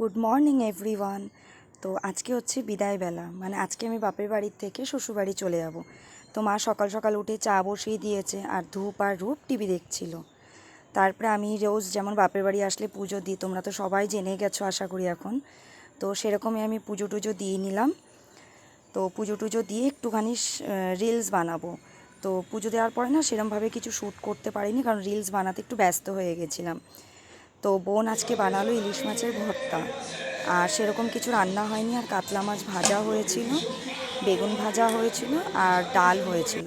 Good morning everyone তো আজকে হচ্ছে বিদায়বেলা মানে আজকে আমি বাপের বাড়ির থেকে শ্বশুরবাড়ি চলে যাব। তো মা সকাল সকাল উঠে চা বসিয়ে দিয়েছে আর ধূপ আর রূপ টিভি দেখছিল। তারপরে আমি রোজ যেমন বাপের বাড়ি আসলে পুজো দিই, তোমরা তো সবাই জেনে গেছো আশা করি এখন। তো সেরকমই আমি পুজো টুজো দিয়ে নিলাম। তো পুজো টুজো দিয়ে একটুখানি রিলস বানাবো। তো পুজো দেওয়ার পরে না সেরমভাবে কিছু শ্যুট করতে পারিনি, কারণ রিলস বানাতে একটু ব্যস্ত হয়ে গেছিলাম। তো বোন আজকে বানালো ইলিশ মাছের ভর্তা। আর সেরকম কিছু রান্না হয়নি, আর কাতলা মাছ ভাজা হয়েছিল, বেগুন ভাজা হয়েছিল, আর ডাল হয়েছিল।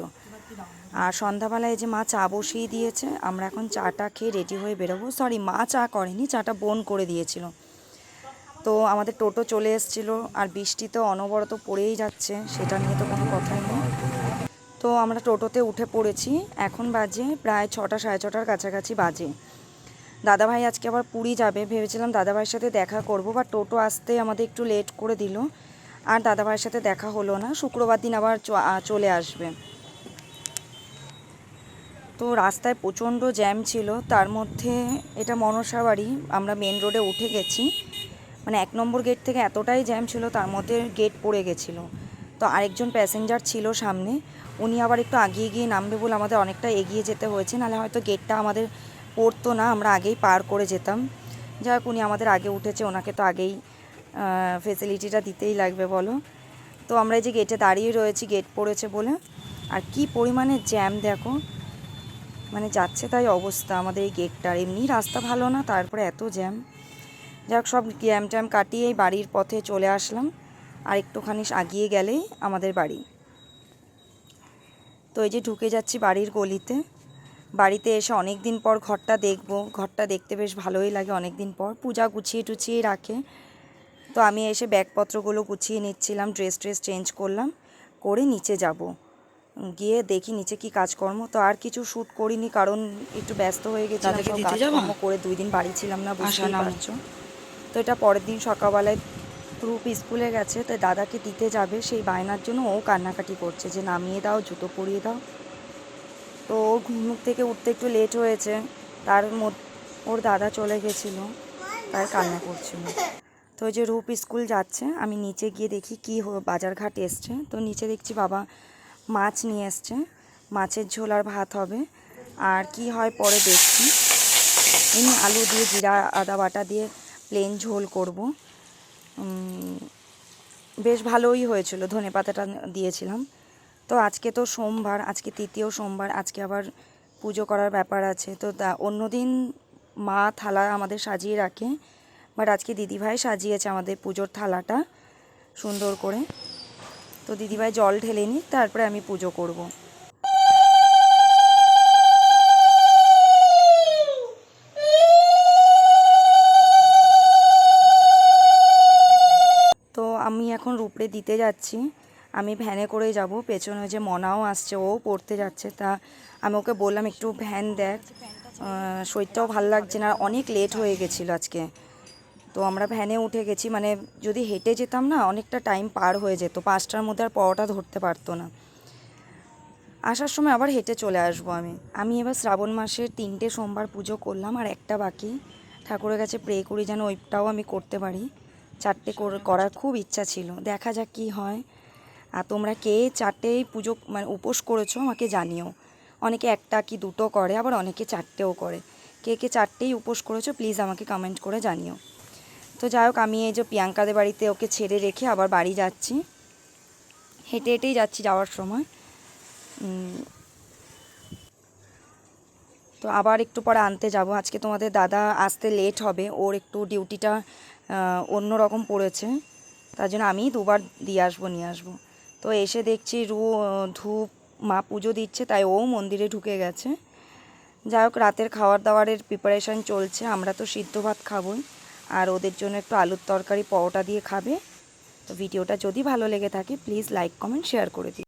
আর সন্ধ্যাবেলায় যে মা চা বসিয়ে দিয়েছে, আমরা এখন চাটা খেয়ে রেডি হয়ে বেরোবো। সরি, মা চা করেনি, চাটা বোন করে দিয়েছিল। তো আমাদের টোটো চলে এসেছিল, আর বৃষ্টি তো অনবরত পড়েই যাচ্ছে, সেটা নিয়ে তো কোনো কথাই নেই। তো আমরা টোটোতে উঠে পড়েছি, এখন বাজে প্রায় ছটা, সাড়ে ছটার কাছাকাছি বাজে। দাদাভাই আজকে আবার পুরী যাবে। ভেবেছিলাম দাদাভাইয়ের সাথে দেখা করব বা টোটো আসতে আমাদের একটু লেট করে দিল। আর দাদাভাইয়ের সাথে দেখা হলো না। শুক্রবার দিন আবার চলে আসবে। তো রাস্তায় প্রচণ্ড জ্যাম ছিল। তার মধ্যে এটা মনসা বাড়ি, আমরা মেন রোডে উঠে গেছি। মানে এক নম্বর গেট থেকে এতটাই জ্যাম ছিল, তার মধ্যে গেট পড়ে গেছিল। তো আরেকজন প্যাসেঞ্জার ছিল সামনে। উনি আবার একটু আগিয়ে গিয়ে নামবে বলে আমাদের অনেকটা এগিয়ে যেতে হয়েছে। নাহলে হয়তো গেটটা আমাদের পড়তো না, আমরা আগেই পার করে যেতাম। হোক উনি আমাদের আগে উঠেছে, ওনাকে তো আগেই ফেসিলিটিটা দিতেই লাগবে, বলো। তো আমরা এই যে গেটে দাঁড়িয়ে রয়েছি গেট পড়েছে বলে। আর কি পরিমাণে জ্যাম দেখো। মানে যাচ্ছে তাই অবস্থা আমাদের এই গেটটার এমনি রাস্তা ভালো না, তারপরে এত জ্যাম যাক, সব জ্যাম ট্যাম কাটিয়ে বাড়ির পথে চলে আসলাম। আর একটুখানি আগিয়ে গেলেই আমাদের বাড়ি। তো এই যে ঢুকে যাচ্ছি বাড়ির গলিতে। বাড়িতে এসে অনেক দিন পর ঘরটা দেখব। ঘরটা দেখতে বেশ ভালোই লাগে অনেক দিন পর। পূজা গুছিয়ে টুছিয়ে রাখে। তো আমি এসে ব্যাগপত্রগুলো গুছিয়ে নিচ্ছিলাম ড্রেস ট্রেস চেঞ্জ করলাম করে নিচে যাব। গিয়ে দেখি নিচে কি কাজকর্ম। তো আর কিছু শ্যুট করিনি কারণ একটু ব্যস্ত হয়ে গেছিলাম। সব কাজকর্ম করে দুই দিন বাড়ি ছিলাম না বুঝতেই নাও। পারছ। তো এটা পরের দিন সকালবেলায় গ্রুপ স্কুলে গেছে। তো দাদাকে দিতে যাবে। সেই বায়নার জন্য ও কান্নাকাটি করছে যে নামিয়ে দাও জুতো পরিয়ে দাও। তো ওর ঘুমুক থেকে উঠতে একটু লেট হয়েছে। তার ওর দাদা চলে গেছিল, তাই কান্না করছিল। তো যে রূপ স্কুল যাচ্ছে, আমি নিচে গিয়ে দেখি কি বাজারঘাট এসছে। তো নিচে দেখছি বাবা মাছ নিয়ে এসছে, মাছের ঝোল আর ভাত হবে। আর কি হয় পরে দেখছি। এমনি আলু দিয়ে জিরা, আদা বাটা দিয়ে প্লেন ঝোল করব। বেশ ভালোই হয়েছিল ধনে পাতাটা দিয়েছিলাম। তো আজকে তো সোমবার, আজকে তৃতীয় সোমবার, আজকে আবার পুজো করার ব্যাপার আছে। তো তা- অন্যদিন মা থালা আমাদের সাজিয়ে রাখে, বাট আজকে দিদিভাই সাজিয়েছে আমাদের পুজোর থালাটা সুন্দর করে। তো দিদিভাই জল ঢেলে নিক তারপরে আমি পুজো করব। তো আমি এখন রূপড়ে দিতে যাচ্ছি। আমি ভ্যানে করে যাব। পেছনে যে মনাও আসছে, ও পড়তে যাচ্ছে। তা আমি ওকে বললাম, একটু ভ্যান দেখ। শরীরটাও ভালো লাগছে না অনেক লেট হয়ে গেছিল আজকে। তো আমরা ভ্যানে উঠে গেছি মানে যদি হেঁটে যেতাম না, অনেকটা টাইম পার হয়ে যেত। পাঁচটার মধ্যে আর পরোটা ধরতে পারতো না। আসার সময় আবার হেঁটে চলে আসব আমি। আমি এবার শ্রাবণ মাসের তিনটে সোমবার পুজো করলাম, আর একটা বাকি। ঠাকুরের কাছে প্রে করি যেন ওইটাও আমি করতে পারি। চারটে করে- করার খুব ইচ্ছা ছিল। দেখা যাক কী হয়। আর তোমরা কে চারটেই পুজো মানে উপোস করেছ আমাকে জানিও। অনেকে একটা কি দুটো করে, আবার অনেকে চারটেও করে। কে কে চারটেই উপোস করেছ প্লিজ আমাকে কমেন্ট করে জানিও। তো যাই হোক, আমি এই যে প্রিয়াঙ্কাদের বাড়িতে ওকে ছেড়ে রেখে আবার বাড়ি যাচ্ছি। হেঁটে হেঁটেই যাচ্ছি যাওয়ার সময়। তো আবার একটু পরে আনতে যাব। আজকে তোমাদের দাদা আসতে লেট হবে। ওর একটু ডিউটিটা অন্য রকম পড়েছে। তার জন্য আমি দুবার দিয়ে আসব, নিয়ে আসব। তো এসে দেখছি রু, ধূপ, মা পুজো দিচ্ছে, তাই ও মন্দিরে ঢুকে গেছে। যাই হোক, রাতের খাওয়ার দাওয়ারের প্রিপারেশান চলছে, আমরা তো সিদ্ধ ভাত খাবই। আর ওদের জন্য একটু আলুর তরকারি, পরোটা দিয়ে খাবে। তো ভিডিওটা যদি ভালো লেগে থাকে প্লিজ লাইক কমেন্ট শেয়ার করে দিই